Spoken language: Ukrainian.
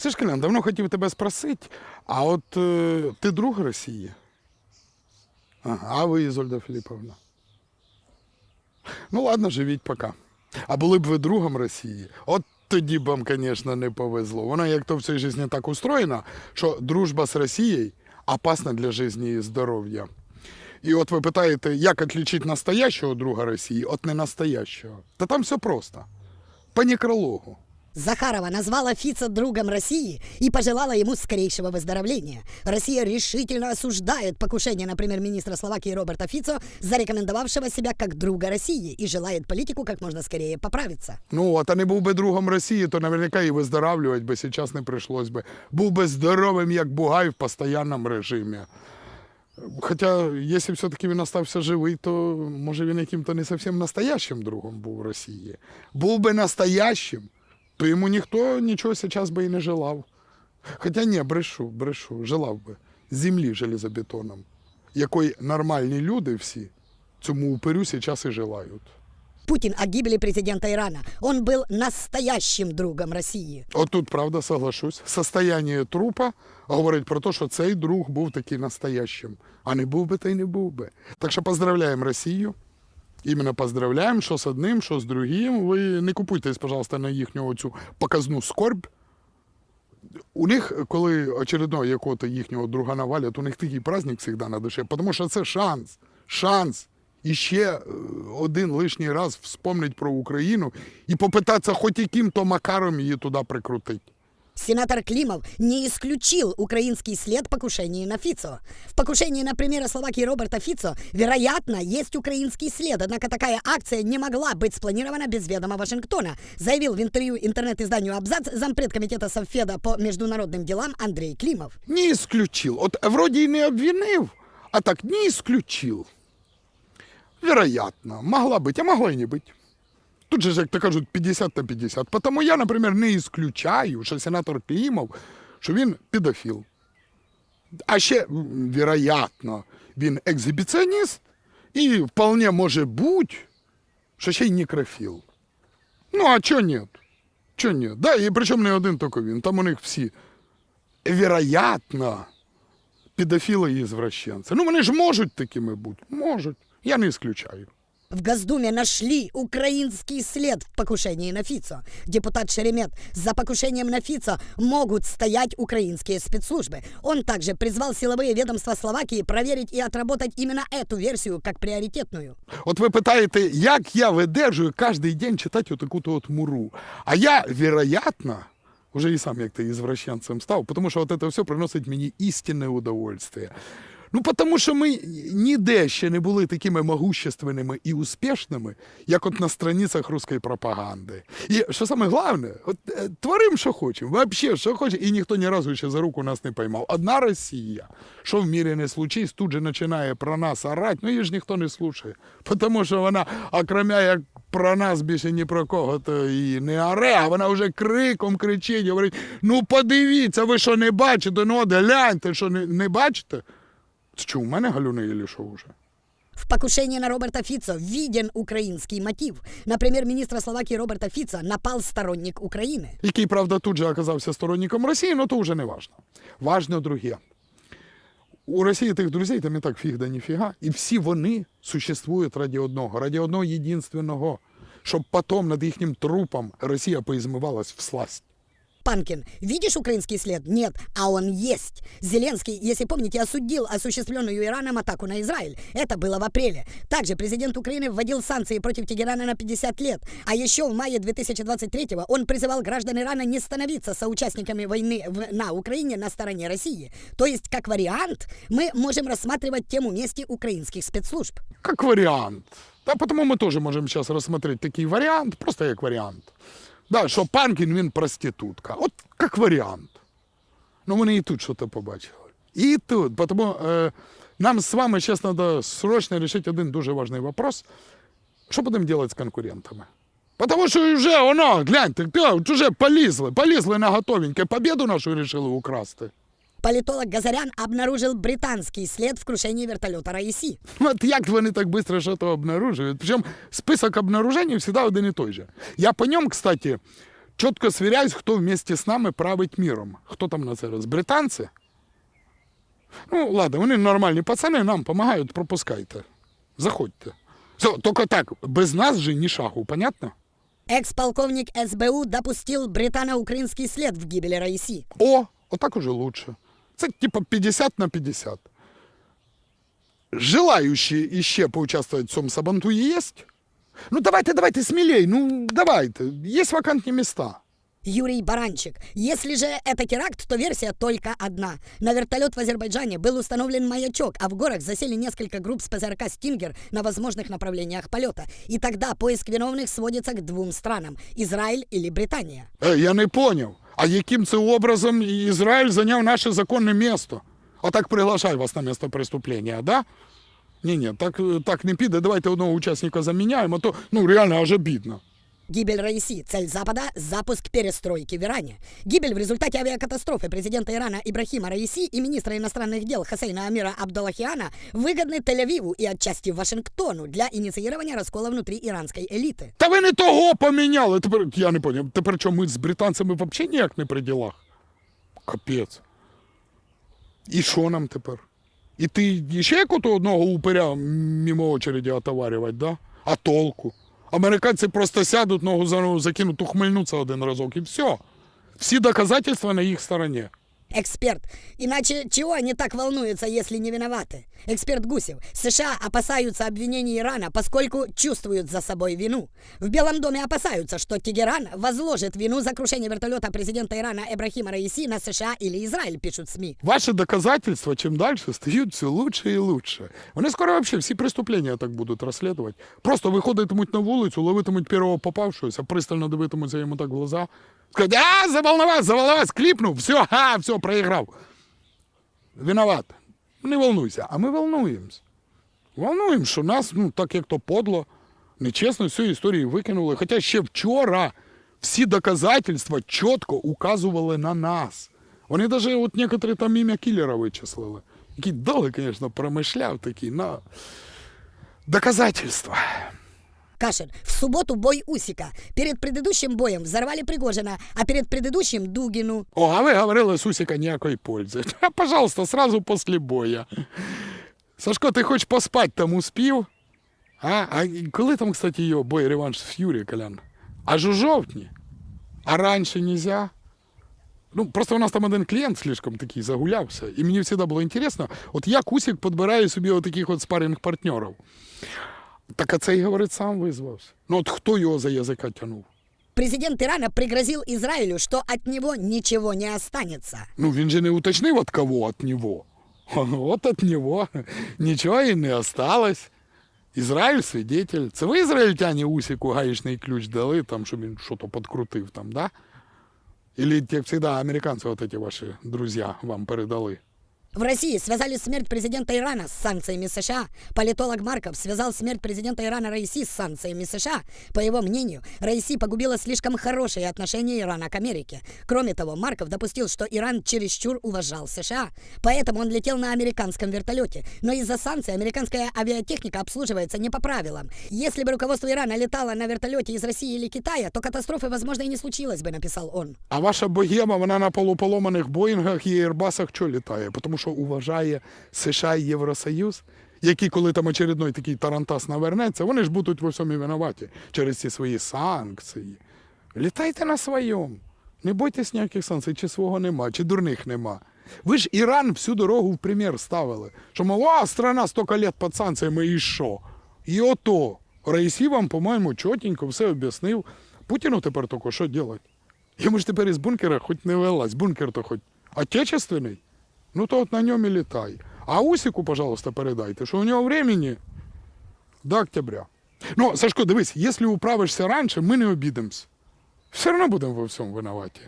Сашкалян, давно хотів тебе спросити, а от е, ти друг Росії? Ага, а ви, Ізольда Філіповна? Ну ладно, живіть пока. А були б ви другом Росії, от тоді б вам, звісно, не повезло. Вона як то в цій житті так устроєна, що дружба з Росією опасна для життя і здоров'я. І от ви питаєте, як відлічити настоящого друга Росії від ненастоящого? Та там все просто. По некрологу. Захарова назвала Фица другом России и пожелала ему скорейшего выздоровления. Россия решительно осуждает покушение на премьер-министра Словакии Роберта Фицо, зарекомендовавшего себя как друга России, и желает политику как можно скорее поправиться. Ну, от а не був би другом Росії, то наверняка і виздоравлювати би зараз не прийшлось би. Був би здоровим, як бугай в постійному режимі. Хоча, якщо все-таки він остався живий, то може він яким-то не зовсім настоящим другом був Росії. Був би настоящим, то йому ніхто нічого зараз би і не желав. Хоча ні, брешу, брешу, желав би. Землі железобетоном, якої нормальні люди всі цьому упирю зараз і желають. Путин о гибели президента Ирана. Он был настоящим другом России. От тут, правда, соглашусь. Состояние трупа говорить про те, що цей друг був такий настоящим. А не був би, та й не був би. Так що поздравляємо Росію. Іменно поздравляємо, що з одним, що з другим. Ви не купуйтесь, пожалуйста, на їхню цю показну скорбь. У них, коли очередного якого-то їхнього друга навалять, у них такий праздник завжди на душе, тому що це шанс. Шанс. І ще е, один лишній раз вспомнить про Україну і попитатися хоч яким-то макаром її туди прикрутити. Сенатор Климов не исключил украинский след покушения на Фицо. В покушении на премьера Словакии Роберта Фицо, вероятно, есть украинский след, однако такая акция не могла быть спланирована без ведома Вашингтона, заявил в интервью интернет-изданию «Абзац» зампред комитета Совфеда по международным делам Андрей Климов. Не исключил. От вроде и не обвинив, а так не исключил. Вероятно, могла быть, а могла и не быть. Тут же, як то кажуть, 50 на 50. Потому я, наприклад, не исключаю, що сенатор Клімов, що він педофіл. А ще, вероятно, він екзибіціоніст і вполне може бути, що ще й некрофіл. Ну, а чого ні? Чого ні? Да, і причому не один тільки він. Там у них всі, вероятно, педофіли і извращенці. Ну, вони ж можуть такими бути. Можуть. Я не исключаю. В Госдуме нашли украинский след в покушении на Фицо. Депутат Шеремет, за покушением на Фицо могут стоять украинские спецслужбы. Он также призвал силовые ведомства Словакии проверить и отработать именно эту версию как приоритетную. От ви питаєте, як я видержую кожен день читати отаку-то от муру. А я, вероятно, уже і сам як-то извращенцем став, тому що от це все приносить мені істинне удовольствие. Ну, тому що ми ніде ще не були такими могущественними і успішними, як от на страницях руської пропаганди. І що саме головне, от е, творимо, що хочемо, вообще, що хочемо, і ніхто ні разу ще за руку нас не поймав. Одна Росія, що в мірі не случись, тут же починає про нас орати, ну її ж ніхто не слушає. Тому що вона, окремя як про нас більше ні про кого, то і не оре, а вона вже криком кричить, говорить: ну подивіться, ви що не бачите, ну от гляньте, що не, не бачите. Що, у мене галюни і що вже? В покушении на Роберта Фицо виден украинский мотив. На премьер-министра Словакии Роберта Фицо напал сторонник Украины. Який, правда, тут же оказався сторонником Росії, але то вже не важно. Важно друге. У Росії тих друзей там і так фіг да ніфіга. І всі вони существують раді одного, раді одного єдинственного, щоб потім над їхнім трупом Росія поізмивалась в сласть. Панкин, видишь украинский след? Нет, а он есть. Зеленский, если помните, осудил осуществленную Ираном атаку на Израиль. Это было в апреле. Также президент Украины вводил санкции против Тегерана на 50 лет. А еще в мае 2023-го он призывал граждан Ирана не становиться соучастниками войны в- на Украине на стороне России. То есть, как вариант, мы можем рассматривать тему мести украинских спецслужб. Как вариант. Да, потому ми теж можемо зараз розсмотрети такий варіант, просто як варіант. Да, що Панкін він проститутка. От як варіант. Ну, вони і тут щось побачили. І тут. Тому е, нам з вами зараз треба срочно вирішити один дуже важливий вопрос. Що будемо робити з конкурентами? Потому що вже воно, гляньте, вже полізли, полізли на готовеньке. Побіду нашу вирішили украсти. Политолог Газарян обнаружил британский след в крушении вертолета «Раиси». От як вони так швидко що-то обнаружують? Причому список обнаружень завжди один і той же. Я по ньому, кстати, чітко свіряюсь, хто вместе з нами править міром. Хто там на це раз? Британці? Ну, ладно, вони нормальні пацани, нам допомагають, пропускайте. Заходьте. Все, тільки так, без нас же ні шагу, понятно? Экс-полковник СБУ допустил британо-украинский след в гибели Раиси. О, отак уже лучше. Це типа 50 на 50. Желающие іще поучаствовать в цьому сабантуї есть? Ну давайте, давайте смелей, ну давайте. Есть вакантні места. Юрий Баранчик. Если же это теракт, то версия только одна. На вертолет в Азербайджане был установлен маячок, а в горах засели несколько групп с ПЗРК «Стингер» на возможных направлениях полета. И тогда поиск виновных сводится к двум странам – Израиль или Британия. Е, я не поняв. А яким це образом Ізраїль зайняв наше законне місто? Отак приглашай вас на місце преступлення, да? Ні, ні, так, так не піде. Давайте одного учасника заміняємо, а то ну реально аж обідно. Гибель Раиси. Цель Запада – запуск перестройки в Иране. Гибель в результате авиакатастрофы президента Ирана Ибрахима Раиси и министра иностранных дел Хасейна Амира Абдаллахиана выгодны Тель-Авиву и отчасти Вашингтону для инициирования раскола внутри иранской элиты. Та ви не того поміняли. Тепер я не поняв. Тепер що ми з британцями взагалі ніяк не при ділах? Капець. І що нам тепер? І ти ще якого одного упиря мимо очереді отоварювати, да? А толку? Американці просто сядуть, ногу за ногу закинуть, ухмильнуться один разок і все. Всі доказательства на їх стороні. Эксперт. Иначе чего они так волнуются, если не виноваты? Эксперт Гусев. США опасаются обвинений Ирана, поскольку чувствуют за собой вину. В Белом доме опасаются, что Тегеран возложит вину за крушение вертолета президента Ирана Эбрахима Раиси на США или Израиль, пишут СМИ. Ваші доказательства чим далі стають все лучше і лучше. Вони скоро вообще всі преступлення так будуть розслідувати. Просто виходитимуть на вулицю, ловитимуть першого попавшогося, пристально дивитимуться йому так в глаза. Скажуть, а, заволновався, заволновався, кліпнув, все, ха, все, проіграв. Виноват. Не волнуйся, а ми волнуємось. Волнуємо, що нас, ну, так як то подло, нечесно з цієї історії викинули. Хоча ще вчора всі доказательства чітко указували на нас. Вони навіть от некоторі там ім'я кілера вичислили. Який довго, звісно, промишляв такий, на доказательства. Кашин. В субботу бой Усика. Перед предыдущим боем взорвали Пригожина, а перед предыдущим Дугину. О, а ви говорили, Сусіка ніякої пользи. А, пожалуйста, сразу після боя. Сашко, ти хоч поспати там успів? А, а коли там, кстати, його бой реванш з Ф'юрі, Колян? Аж у жовтні? А раніше нельзя? Ну, просто у нас там один клієнт слишком такий загулявся, і мені завжди було інтересно, от як Усік підбирає собі от таких от спаринг партнерів. Так а цей, говорить, сам визвався. Ну от хто його за язика тянув? Президент Ирана пригрозил Израилю, что от него ничего не останется. Ну, він же не уточнив, от кого от нього. От от нього нічого і не осталось. Ізраїль свидетель. Це ви ізраїльтяні Усіку гаїчний ключ дали, там, щоб він щось підкрутив там, да? Или, як завжди, американці, от эти ваші друзі вам передали. В России связали смерть президента Ирана с санкциями США. Политолог Марков связал смерть президента Ирана Раиси с санкциями США. По его мнению, Раиси погубила слишком хорошие отношения Ирана к Америке. Кроме того, Марков допустил, что Иран чересчур уважал США. Поэтому он летел на американском вертолете. Но из-за санкций американская авиатехника обслуживается не по правилам. Если бы руководство Ирана летало на вертолете из России или Китая, то катастрофы, возможно, и не случилось бы, написал он. А ваша богема, вона на полуполоманих Боїнгах і Ейрбасах що літає? Тому що уважає США і Євросоюз, які, коли там очередной такий тарантас навернеться, вони ж будуть во всьому і винуваті через ці свої санкції. Літайте на своєму. Не бойтесь ніяких санкцій, чи свого нема, чи дурних нема. Ви ж Іран всю дорогу в примір ставили, що мов, а, страна стільки лет під санкціями, і що? І ото. Раїсі вам, по-моєму, чотенько все об'яснив. Путіну тепер тільки що робити? Йому ж тепер із бункера хоч не вилазь, бункер то хоч отечественний. Ну то от на ньому і літай. А Усіку, пожалуйста, передайте, що у нього времени до октября. Ну, Сашко, дивись, якщо управишся раніше, ми не обідемось. Все одно будемо во всьому винуваті.